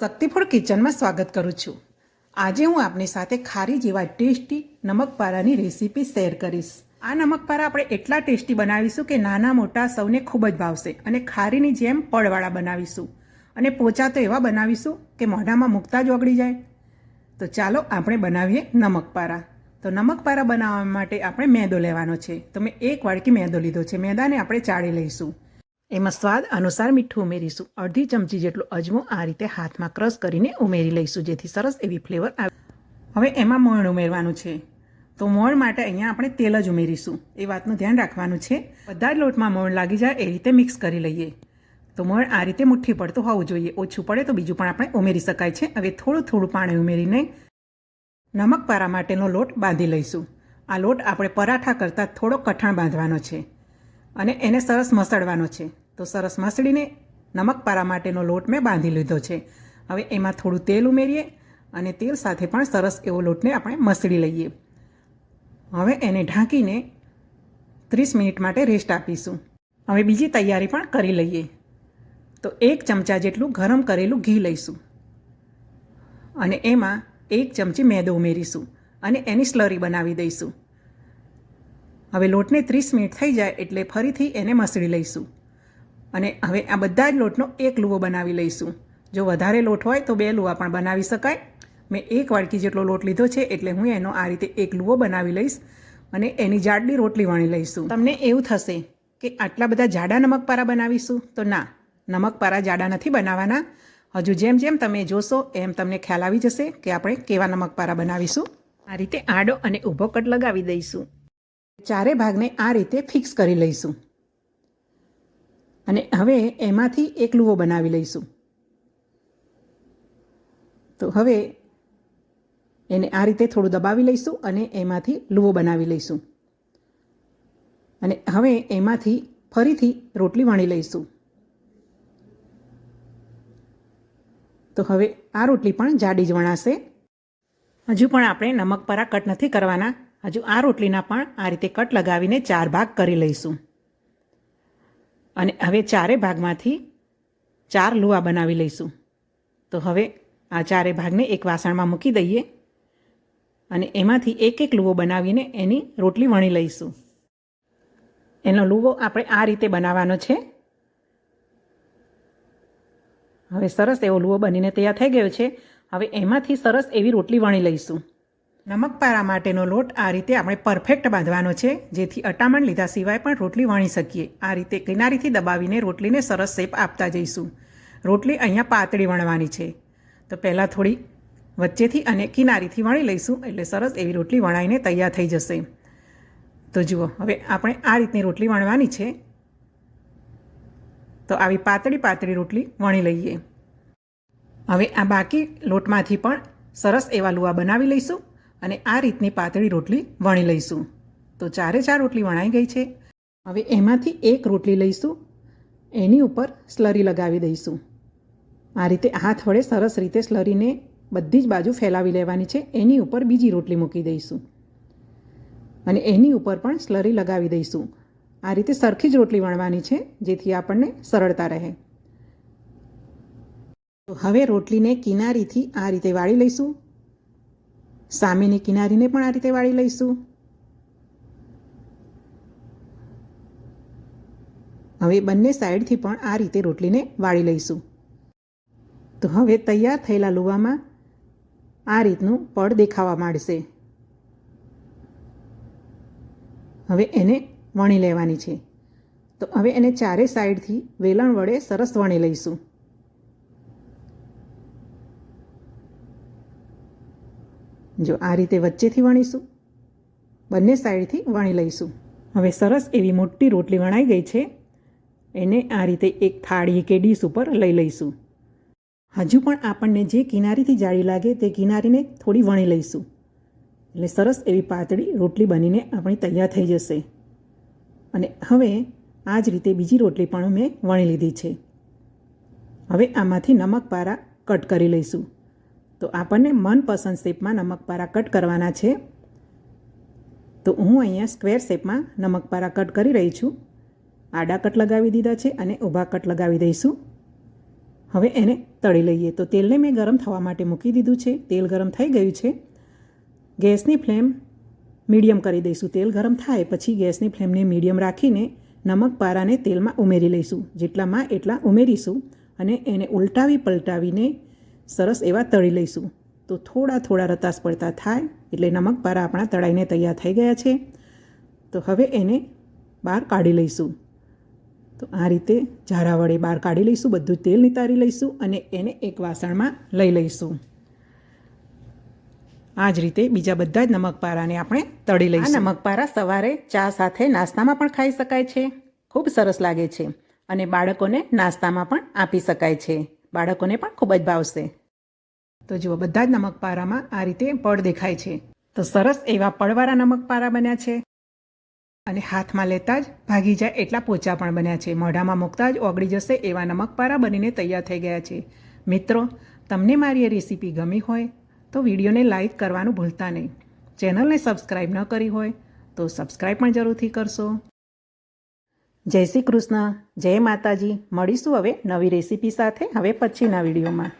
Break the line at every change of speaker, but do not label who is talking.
શક્તિફળ કિચનમાં સ્વાગત કરું છું. આજે હું આપની સાથે ખારી જેવા ટેસ્ટી નમકપારાની રેસીપી શેર કરીશ. આ નમકપારા આપણે એટલા ટેસ્ટી બનાવીશું કે નાના મોટા સૌને ખૂબ જ ભાવશે અને ખારીની જેમ પડવાળા બનાવીશું. અને પોચા તો એવા બનાવીશું કે મોઢામાં મૂકતા જ ઓગળી જાય. તો ચાલો આપણે બનાવીએ નમકપારા. તો નમકપારા બનાવવા માટે આપણે મેદો લેવાનો છે. તો મેં એક વાડકી મેદો લીધો છે. મેદાને આપણે ચાળી લઈશું. એમાં સ્વાદ અનુસાર મીઠું ઉમેરીશું. અડધી ચમચી જેટલો અજમો આ રીતે હાથમાં ક્રશ કરીને ઉમેરી લઈશું, જેથી સરસ એવી ફ્લેવર આવે. હવે એમાં મોણ ઉમેરવાનું છે. તો મોણ માટે અહીંયા આપણે તેલ જ ઉમેરીશું. એ વાતનું ધ્યાન રાખવાનું છે. બધા જ લોટમાં મોણ લાગી જાય એ રીતે મિક્સ કરી લઈએ. તો મોણ આ રીતે મુઠ્ઠી પડતું હોવું જોઈએ. ઓછું પડે તો બીજું પણ આપણે ઉમેરી શકાય છે. હવે થોડું થોડું પાણી ઉમેરીને નમક પારા માટેનો લોટ બાંધી લઈશું. આ લોટ આપણે પરાઠા કરતાં થોડો કઠણ બાંધવાનો છે અને એને સરસ મસળવાનો છે. તો સરસ મસળીને નમક પારા માટેનો લોટ મેં બાંધી લીધો છે. હવે એમાં થોડું તેલ ઉમેરીએ અને તેલ સાથે પણ સરસ એવો લોટને આપણે મસળી લઈએ. હવે એને ઢાંકીને ત્રીસ મિનિટ માટે રેસ્ટ આપીશું. હવે બીજી તૈયારી પણ કરી લઈએ. તો એક ચમચા જેટલું ગરમ કરેલું ઘી લઈશું. અને એમાં એક ચમચી મેદો ઉમેરીશું અને એની સ્લરી બનાવી દઈશું. હવે લોટને ત્રીસ મિનિટ થઈ જાય એટલે ફરીથી એને મસળી લઈશું. અને હવે આ બધા જ લોટનો એક લુવો બનાવી લઈશું. જો વધારે લોટ હોય તો બે લુવા પણ બનાવી શકાય. મેં એક વાડકી જેટલો લોટ લીધો છે એટલે હું એનો આ રીતે એક લુવો બનાવી લઈશ અને એની જાડલી રોટલી વણી લઈશું. તમને એવું થશે કે આટલા બધા જાડા નમકપારા બનાવીશું? તો ના, નમકપારા જાડા નથી બનાવવાના હજુ જેમ જેમ તમે જોશો એમ તમને ખ્યાલ આવી જશે કે આપણે કેવા નમકપારા બનાવીશું. આ રીતે આડો અને ઊભો કટ લગાવી દઈશું. ચારે ભાગને આ રીતે ફિક્સ કરી લઈશું. અને હવે એમાંથી એક લુવો બનાવી લઈશું. તો હવે એને આ રીતે થોડું દબાવી લઈશું અને એમાંથી લુવો બનાવી લઈશું. અને હવે એમાંથી ફરીથી રોટલી વણી લઈશું. તો હવે આ રોટલી પણ જાડી જ વણાશે. હજુ પણ આપણે નમક પરા કટ નથી કરવાના. હજુ આ રોટલીના પણ આ રીતે કટ લગાવીને ચાર ભાગ કરી લઈશું. અને હવે ચારે ભાગમાંથી ચાર લુવા બનાવી લઈશું. તો હવે આ ચારે ભાગને એક વાસણમાં મૂકી દઈએ અને એમાંથી એક એક લુવો બનાવીને એની રોટલી વણી લઈશું. એનો લુવો આપણે આ રીતે બનાવવાનો છે. હવે સરસ એવો લુવો બનીને તૈયાર થઈ ગયો છે. હવે એમાંથી સરસ એવી રોટલી વણી લઈશું. નમકપારા માટેનો લોટ આ રીતે આપણે પરફેક્ટ બાંધવાનો છે, જેથી અટામણ લીધા સિવાય પણ રોટલી વણી શકીએ. આ રીતે કિનારીથી દબાવીને રોટલીને સરસ શેપ આપતા જઈશું. રોટલી અહીંયા પાતળી વણવાની છે. તો પહેલાં થોડી વચ્ચેથી અને કિનારીથી વણી લઈશું, એટલે સરસ એવી રોટલી વણાઈને તૈયાર થઈ જશે. તો જુઓ, હવે આપણે આ રીતની રોટલી વણવાની છે. તો આવી પાતળી પાતળી રોટલી વણી લઈએ. હવે આ બાકી લોટમાંથી પણ સરસ એવા લુવા બનાવી લઈશું. અને આ રીતની પાતળી રોટલી વણી લઈશું. તો ચારે ચાર રોટલી વણાઈ ગઈ છે. હવે એમાંથી એક રોટલી લઈશું. એની ઉપર સ્લરી લગાવી દઈશું. આ રીતે હાથ વડે સરસ રીતે સ્લરીને બધી જ બાજુ ફેલાવી લેવાની છે. એની ઉપર બીજી રોટલી મૂકી દઈશું. અને એની ઉપર પણ સ્લરી લગાવી દઈશું. આ રીતે સરખી જ રોટલી વણવાની છે, જેથી આપણને સરળતા રહે. હવે રોટલીને કિનારીથી આ રીતે વાળી લઈશું. સામેની કિનારીને પણ આ રીતે વાળી લઈશું. હવે બંને સાઈડથી પણ આ રીતે રોટલીને વાળી લઈશું. તો હવે તૈયાર થયેલા લુવામાં આ રીતનું પડ દેખાવા માંડશે. હવે એને વણી લેવાની છે. તો હવે એને ચારે સાઈડથી વેલણ વડે સરસ વણી લઈશું. જો આ રીતે વચ્ચેથી વણીશું, બંને સાઈડથી વણી લઈશું. હવે સરસ એવી મોટી રોટલી વણાઈ ગઈ છે, એને આ રીતે એક થાળી કે ડીશ ઉપર લઈ લઈશું. હજુ પણ આપણને જે કિનારીથી જાળી લાગે તે કિનારીને થોડી વણી લઈશું. એટલે સરસ એવી પાતળી રોટલી બનીને આપણી તૈયાર થઈ જશે. અને હવે આ જ રીતે બીજી રોટલી પણ મેં વણી લીધી છે. હવે આમાંથી નમક પારા કટ કરી લઈશું. તો આપણને મનપસંદ શેપમાં નમકપારા કટ કરવાના છે. તો હું અહીંયા સ્ક્વેર શેપમાં નમકપારા કટ કરી રહી છું. આડા કટ લગાવી દીધા છે અને ઊભા કટ લગાવી દઈશું. હવે એને તળી લઈએ. તો તેલને મેં ગરમ થવા માટે મૂકી દીધું છે. તેલ ગરમ થઈ ગયું છે. ગેસની ફ્લેમ મીડિયમ કરી દઈશું. તેલ ગરમ થાય પછી ગેસની ફ્લેમને મીડિયમ રાખીને નમક પારાને તેલમાં ઉમેરી લઈશું. જેટલામાં એટલા ઉમેરીશું અને એને ઉલટાવી પલટાવીને સરસ એવા તળી લઈશું. તો થોડા થોડા રતાસ પડતા થાય એટલે નમક પારા આપણા તળાઈને તૈયાર થઈ ગયા છે. તો હવે એને બહાર કાઢી લઈશું. તો આ રીતે ઝારા વડે બહાર કાઢી લઈશું બધું તેલ નિતારી લઈશું અને એને એક વાસણમાં લઈ લઈશું. આ જ રીતે બીજા બધા જ નમકપારાને આપણે તળી લઈશું. નમકપારા સવારે ચા સાથે નાસ્તામાં પણ ખાઈ શકાય છે. ખૂબ સરસ લાગે છે અને બાળકોને નાસ્તામાં પણ આપી શકાય છે. બાળકોને પણ ખૂબ જ ભાવશે. તો જુઓ, બધા જ નમકપારામાં આ રીતે પડ દેખાય છે. તો સરસ એવા પડવાળા નમકપારા બન્યા છે. અને હાથમાં લેતા જ ભાગી જાય એટલા પોચા પણ બન્યા છે. મોઢામાં મૂકતા જ ઓગળી જશે એવા નમકપારા બનીને તૈયાર થઈ ગયા છે. મિત્રો, તમને મારી એ રેસીપી ગમી હોય તો વિડીયોને લાઈક કરવાનું ભૂલતા નહીં. ચેનલને સબસ્ક્રાઈબ ન કરી હોય તો સબસ્ક્રાઈબ પણ જરૂરથી કરશો. જય શ્રી કૃષ્ણ. જય માતાજી. મળીશું હવે નવી રેસીપી સાથે. હવે પછીના વિડીયોમાં.